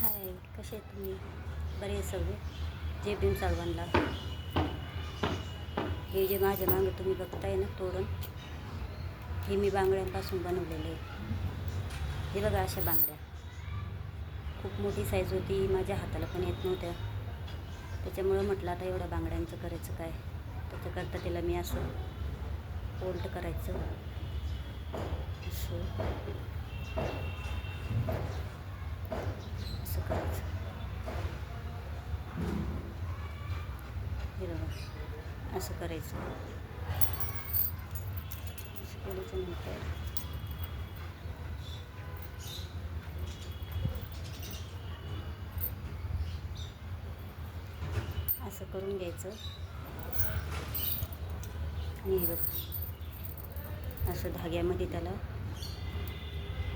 हाय कसे आहेत तुम्ही? बरे आहे सगळे? जे भीम सर्वांना हे जे माझ्या मागं तुम्ही बघताय ना तोरण हे मी बांगड्यांपासून बनवलेले आहे हे बघा अशा बांगड्या. खूप मोठी साईज होती माझ्या हाताला पण येत नव्हत्या. त्याच्यामुळं म्हटलं आता एवढ्या बांगड्यांचं करायचं काय? त्याच्याकरता तिला मी असं फोल्ड करायचं. असं. असं करायचं हे बघा असं करायचं. असं केल्याच्यानंतर असं करून घ्यायचं. आणि हे बघ असं धाग्यामध्ये त्याला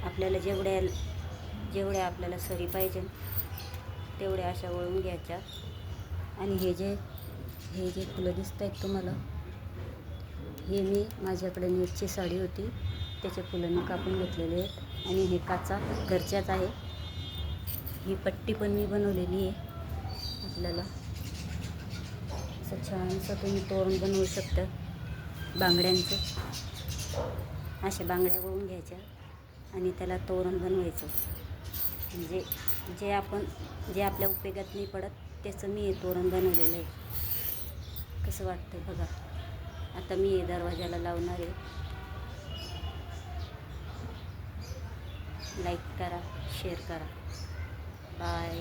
आपल्याला जेवढ्या जेवढ्या आपल्याला सरी पाहिजे तेवढ्या अशा वळून घ्यायच्या. आणि हे जे हे जे फुलं दिसत आहेत तुम्हाला हे मी माझ्याकडे नेटची साडी होती त्याच्या फुलं मी कापून घेतलेले आहेत. आणि हे काचा घरच्याच आहे. ही पट्टी पण मी बनवलेली आहे आपल्याला. असं छानसं तुम्ही तोरण बनवू शकता बांगड्यांचं. अशा बांगड्या वळून घ्यायच्या आणि त्याला तोरण बनवायचं. म्हणजे जे आपण जे आपल्या उपयोगात नाही पडत त्याचं मी हे तोरण बनवलेलं आहे. कसं वाटतं बघा. आता मी हे दरवाजाला लावणार आहे. लाईक करा शेअर करा. बाय